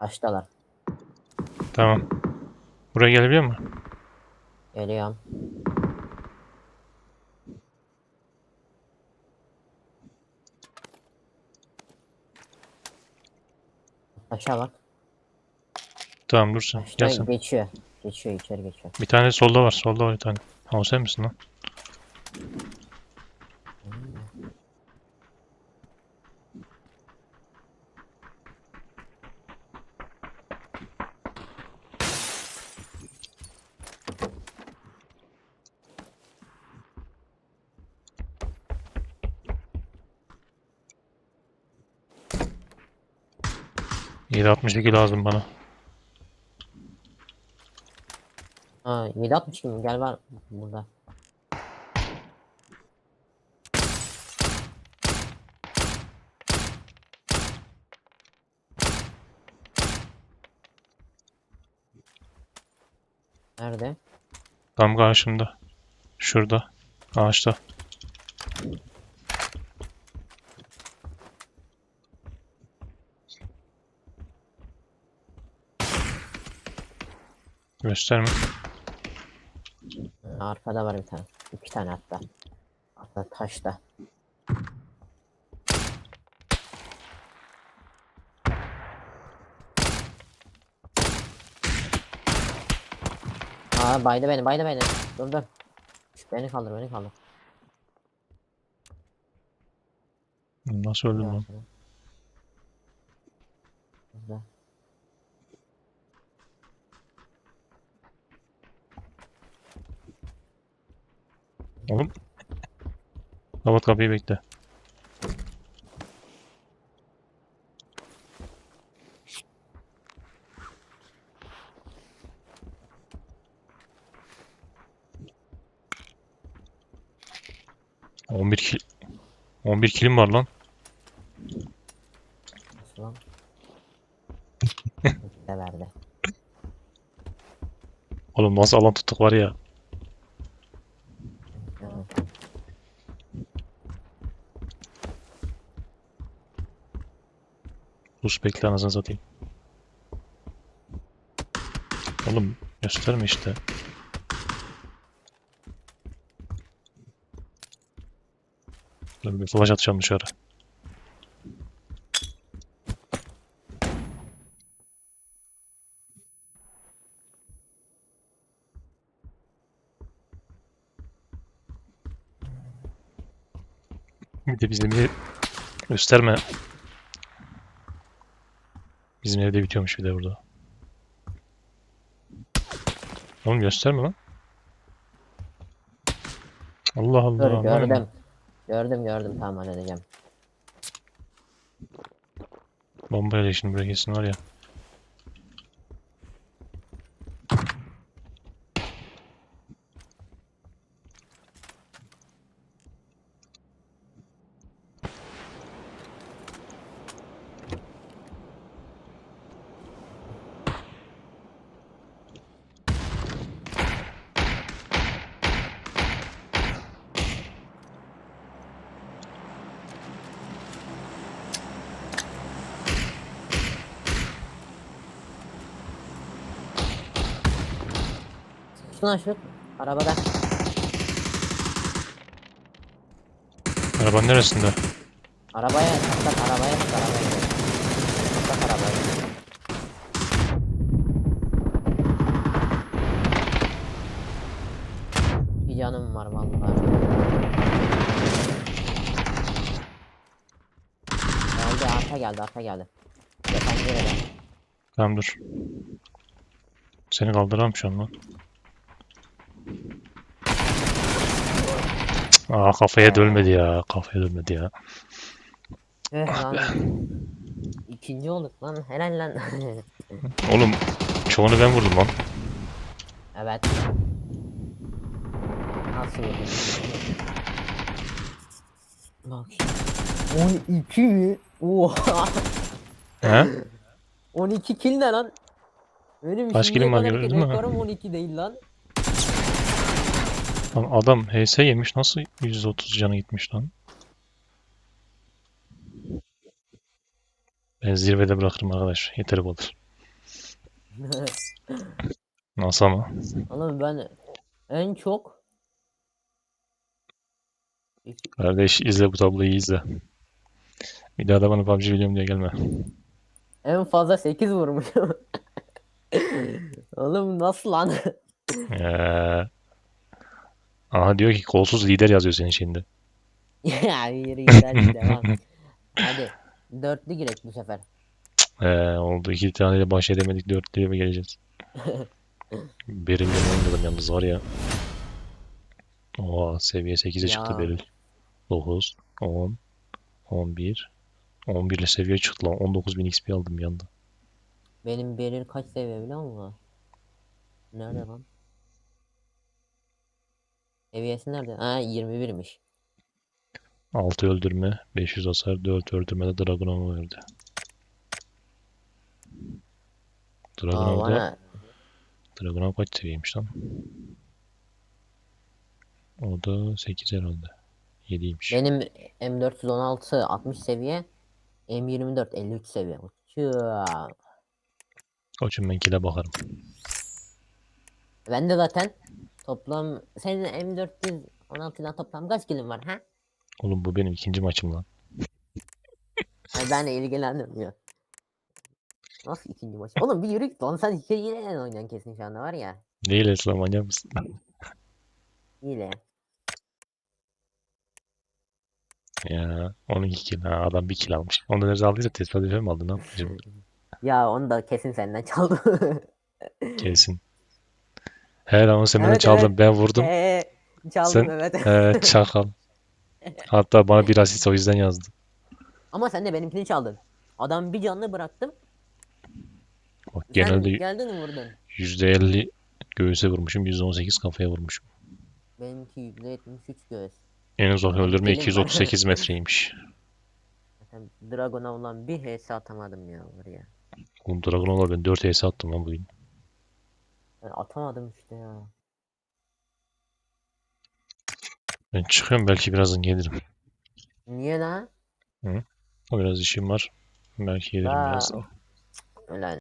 Açtılar. Tamam. Buraya gelebiliyor mu? Geliyorum. Aşağı bak. Tamam dur sen. Aşağı Gel sen. geçiyor. Geçiyor içeri geçiyor. Bir tane solda var. Solda var bir tane. Ha o sen misin lan? Yedi 62 lazım bana. Ha 760 gibi gel var burada. Nerede? Tam karşımda. Şurada. Ağaçta. Gösterme. Arkada var bir tane. İki tane hatta. Hatta taşta. Aa baydı beni baydı beni. Dur dur. Beni kaldır beni kaldır. Nasıl öldüm lan? Burada. Oğlum. Kapat kapıyı bekle. On bir kil... 11 kilim var lan. Nasıl. Oğlum nasıl alan tuttuk var ya. Evet. Sus bekle anasını satayım. Oğlum gösterme işte. Dur bir flash atacağım dışarı. Bir de bizim ev gösterme. Bizim evde bitiyormuş bir de burada. Oğlum gösterme lan. Allah Allah. Dur gördüm. Gördüm gördüm tamam halledeceğim. Bombayla şimdi buraya kesin var ya. Şuna şu arabada. Arabanın neresinde? Arabaya tak arabaya tak arabaya. Tak arabaya. Bir canım var vallahi. Geldi arka geldi arka geldi. Yapan nerede? Tamam dur. Seni kaldıramam şu an lan. Aa kafaya dölmedi ya. Kafaya dölmedi ya. Eh lan. İkinci olduk lan. Helal lan. Oğlum çoğunu ben vurdum lan. evet. Nasıl vurdun? Bak şimdi. 12 mi? Oha. He? 12 kill ne lan? Benim Kaç şimdiye killim var gördün mü? rekorum 12 değil lan. Lan adam HS yemiş nasıl 130 canı gitmiş lan? Ben zirvede bırakırım arkadaş. Yeter bu kadar. Nasıl ama? Oğlum ben en çok Kardeş izle bu tabloyu izle. Bir daha da bana PUBG biliyorum diye gelme. en fazla 8 vurmuşum. Oğlum nasıl lan? Ee, aha diyor ki kolsuz lider yazıyor senin şeyinde. ya yürü gider devam. Hadi. Dörtlü girek bu sefer. Ee, oldu iki taneyle baş edemedik dörtlüye mi geleceğiz? Beril'le oynadım yalnız var ya. Oha seviye 8'e çıktı Ya. Beril. 9, 10, 11. 11 ile seviye çıktı lan. 19.000 XP aldım bir anda. Benim Beril kaç seviye biliyor musun? Nerede lan? Seviyesi nerede? Ha 21'miş. 6 öldürme, 500 hasar, 4 öldürme de Dragun'a verdi. Aa Dragun'a da Dragun'a kaç seviyeymiş lan? O da 8 herhalde. 7'ymiş. benim M416 60 seviye M24 53 seviye. Uçuyor. Koçum ben kile bakarım. Ben de zaten toplam senin M416'dan toplam kaç kilin var ha? Oğlum bu benim ikinci maçım lan. Ben de ilgilenmiyor. Nasıl ikinci maç? Oğlum bir yürü git lan sen hileyle oynayan kesin şu anda var ya. Değil Esra manyak mısın? Hile. Ya 12 kill. Ha, adam 1 kill almış. Onu da nerede aldıysa tesadüfe mi aldı ne? Ya onu da kesin senden çaldı. Kesin. He lan sen benden Evet, çaldın ben vurdum. Eee çaldım Sen- evet. He çakal. Hatta bana bir asist o yüzden yazdı. Ama sen de benimkini çaldın. Adam bir canlı bıraktım. Bak Sen genelde geldin vurdun. %50 göğüse vurmuşum, %18 kafaya vurmuşum. Benimki %73 göğüs. En Benim öldürme dilim var. 238 metreymiş. Zaten Dragon'a olan bir HS atamadım ya oraya. Oğlum Dragun'a ben 4 HS attım lan bugün. Ben atamadım işte ya. Ben çıkıyorum belki birazdan gelirim. Niye lan? O biraz işim var. Belki gelirim Aa. birazdan. Ulan